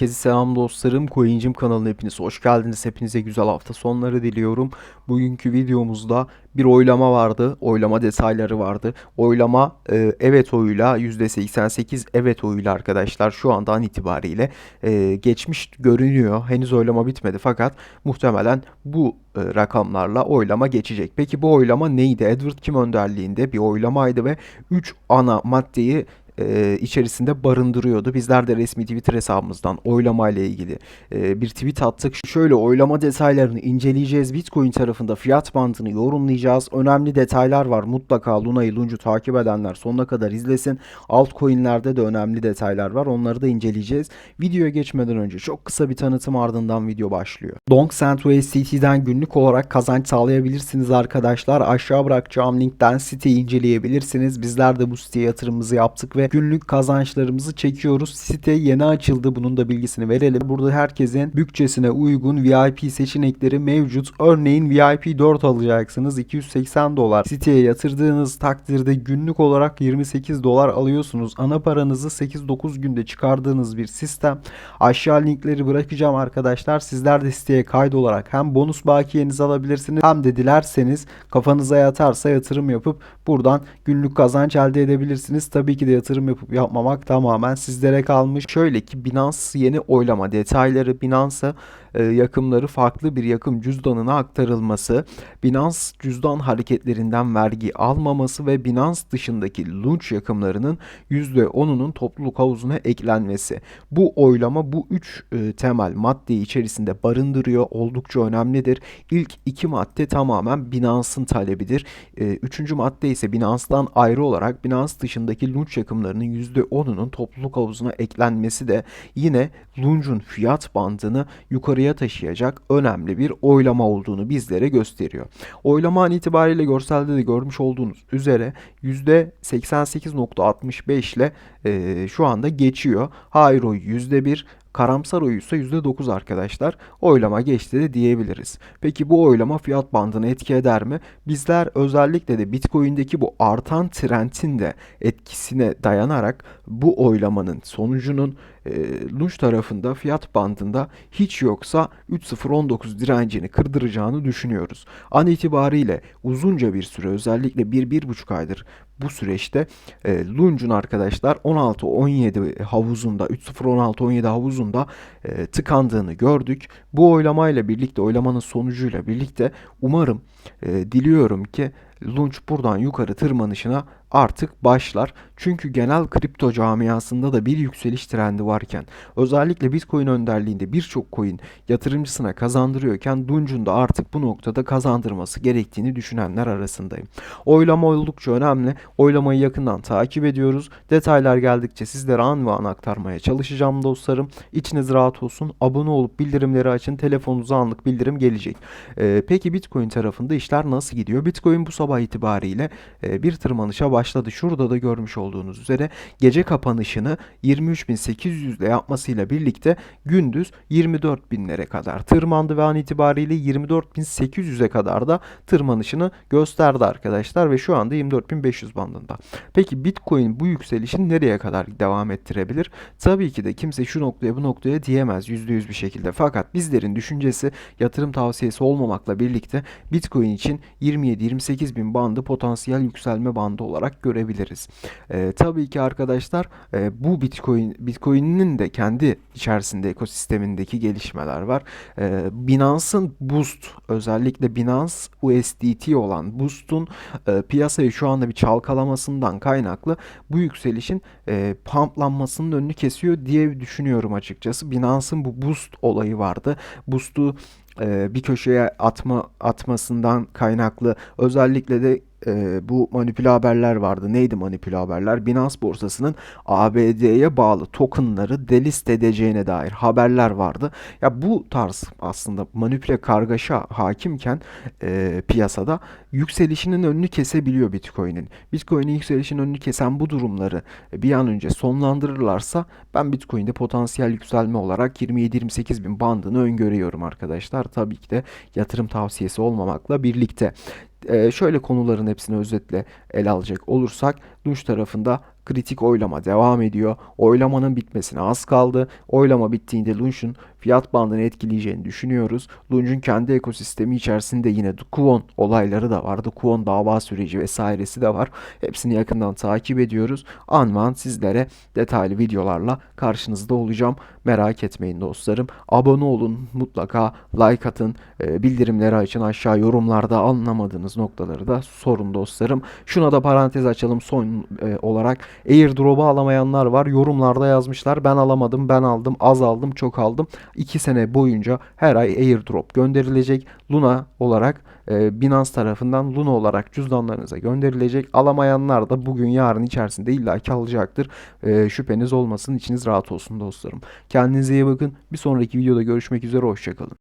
Herkese selam dostlarım. Coincim kanalına hepiniz hoş geldiniz. Hepinize güzel hafta sonları diliyorum. Bugünkü videomuzda bir oylama vardı. Oylama detayları vardı. Oylama e, evet oyuyla %88 evet oyuyla arkadaşlar şu andan itibariyle e, geçmiş görünüyor. Henüz oylama bitmedi fakat muhtemelen bu e, rakamlarla oylama geçecek. Peki bu oylama neydi? Edward Kim önderliğinde bir oylamaydı ve 3 ana maddeyi e, içerisinde barındırıyordu. Bizler de resmi Twitter hesabımızdan oylama ile ilgili e, bir tweet attık. Şöyle oylama detaylarını inceleyeceğiz. Bitcoin tarafında fiyat bandını yorumlayacağız. Önemli detaylar var. Mutlaka Luna'yı, Luncu takip edenler sonuna kadar izlesin. Altcoin'lerde de önemli detaylar var. Onları da inceleyeceğiz. Videoya geçmeden önce çok kısa bir tanıtım ardından video başlıyor. Dongsend USDT'den günlük olarak kazanç sağlayabilirsiniz arkadaşlar. Aşağı bırakacağım linkten siteyi inceleyebilirsiniz. Bizler de bu siteye yatırımımızı yaptık ve günlük kazançlarımızı çekiyoruz. Site yeni açıldı. Bunun da bilgisini verelim. Burada herkesin bütçesine uygun VIP seçenekleri mevcut. Örneğin VIP 4 alacaksınız. 280 dolar. Siteye yatırdığınız takdirde günlük olarak 28 dolar alıyorsunuz. Ana paranızı 8-9 günde çıkardığınız bir sistem. Aşağı linkleri bırakacağım arkadaşlar. Sizler de siteye kaydolarak hem bonus bakiyenizi alabilirsiniz hem de dilerseniz kafanıza yatarsa yatırım yapıp buradan günlük kazanç elde edebilirsiniz. Tabii ki de yatırım yapıp yapmamak tamamen sizlere kalmış. Şöyle ki Binance yeni oylama detayları Binance'a e, yakımları farklı bir yakım cüzdanına aktarılması, Binance cüzdan hareketlerinden vergi almaması ve Binance dışındaki launch yakımlarının %10'unun topluluk havuzuna eklenmesi. Bu oylama bu üç e, temel maddeyi içerisinde barındırıyor. Oldukça önemlidir. İlk iki madde tamamen Binance'ın talebidir. E, üçüncü madde ise Binance'dan ayrı olarak Binance dışındaki launch yakımlarının %10'unun topluluk havuzuna eklenmesi de yine Lunge'un fiyat bandını yukarıya taşıyacak önemli bir oylama olduğunu bizlere gösteriyor. Oylama an itibariyle görselde de görmüş olduğunuz üzere %88.65 ile e, şu anda geçiyor. Hayır oyu %1, Karamsar oyu ise %9 arkadaşlar. Oylama geçti de diyebiliriz. Peki bu oylama fiyat bandını etki eder mi? Bizler özellikle de Bitcoin'deki bu artan trendin de etkisine dayanarak bu oylamanın sonucunun e, tarafında fiyat bandında hiç yoksa 3.019 direncini kırdıracağını düşünüyoruz. An itibariyle uzunca bir süre özellikle 1-1,5 aydır bu süreçte e, Lunch'un arkadaşlar 16-17 havuzunda 3-0-16-17 havuzunda e, tıkandığını gördük. Bu oylamayla birlikte oylamanın sonucuyla birlikte umarım e, diliyorum ki Lunch buradan yukarı tırmanışına artık başlar. Çünkü genel kripto camiasında da bir yükseliş trendi varken özellikle Bitcoin önderliğinde birçok coin yatırımcısına kazandırıyorken Dungeon da artık bu noktada kazandırması gerektiğini düşünenler arasındayım. Oylama oldukça önemli. Oylamayı yakından takip ediyoruz. Detaylar geldikçe sizlere an ve an aktarmaya çalışacağım dostlarım. İçiniz rahat olsun. Abone olup bildirimleri açın. Telefonunuza anlık bildirim gelecek. Ee, peki Bitcoin tarafında işler nasıl gidiyor? Bitcoin bu sabah itibariyle e, bir tırmanışa başladı. Şurada da görmüş olduğunuz üzere gece kapanışını 23.800 ile yapmasıyla birlikte gündüz 24.000'lere kadar tırmandı ve an itibariyle 24.800'e kadar da tırmanışını gösterdi arkadaşlar ve şu anda 24.500 bandında. Peki Bitcoin bu yükselişin nereye kadar devam ettirebilir? Tabii ki de kimse şu noktaya bu noktaya diyemez %100 bir şekilde. Fakat bizlerin düşüncesi yatırım tavsiyesi olmamakla birlikte Bitcoin için 27-28 bin bandı potansiyel yükselme bandı olarak görebiliriz. Ee, tabii ki arkadaşlar e, bu Bitcoin Bitcoin'in de kendi içerisinde ekosistemindeki gelişmeler var. Ee, Binance'ın Boost özellikle Binance USDT olan Boost'un e, piyasayı şu anda bir çalkalamasından kaynaklı bu yükselişin e, pumplanmasının önünü kesiyor diye düşünüyorum açıkçası. Binance'ın bu Boost olayı vardı. Boost'u e, bir köşeye atma atmasından kaynaklı. Özellikle de e, bu manipüle haberler vardı. Neydi manipüle haberler? Binance borsasının ABD'ye bağlı tokenları delist edeceğine dair haberler vardı. Ya bu tarz aslında manipüle kargaşa hakimken e, piyasada yükselişinin önünü kesebiliyor Bitcoin'in. Bitcoin'in yükselişinin önünü kesen bu durumları bir an önce sonlandırırlarsa ben Bitcoin'de potansiyel yükselme olarak 27-28 bin bandını öngörüyorum arkadaşlar. Tabii ki de yatırım tavsiyesi olmamakla birlikte. Ee, şöyle konuların hepsini özetle ele alacak olursak Dunç tarafında kritik oylama devam ediyor. Oylamanın bitmesine az kaldı. Oylama bittiğinde Lunch'un fiyat bandını etkileyeceğini düşünüyoruz. Lunch'un kendi ekosistemi içerisinde yine Dukuon olayları da var. Dukuon dava süreci vesairesi de var. Hepsini yakından takip ediyoruz. Anman sizlere detaylı videolarla karşınızda olacağım. Merak etmeyin dostlarım. Abone olun mutlaka like atın. e, bildirimleri açın aşağı yorumlarda anlamadığınız noktaları da sorun dostlarım. Şuna da parantez açalım son e, olarak. Airdrop'u alamayanlar var. Yorumlarda yazmışlar. Ben alamadım, ben aldım, az aldım, çok aldım. 2 sene boyunca her ay airdrop gönderilecek. Luna olarak e, Binance tarafından Luna olarak cüzdanlarınıza gönderilecek. Alamayanlar da bugün yarın içerisinde illaki alacaktır. E, şüpheniz olmasın. içiniz rahat olsun dostlarım. Kendinize iyi bakın. Bir sonraki videoda görüşmek üzere. Hoşçakalın.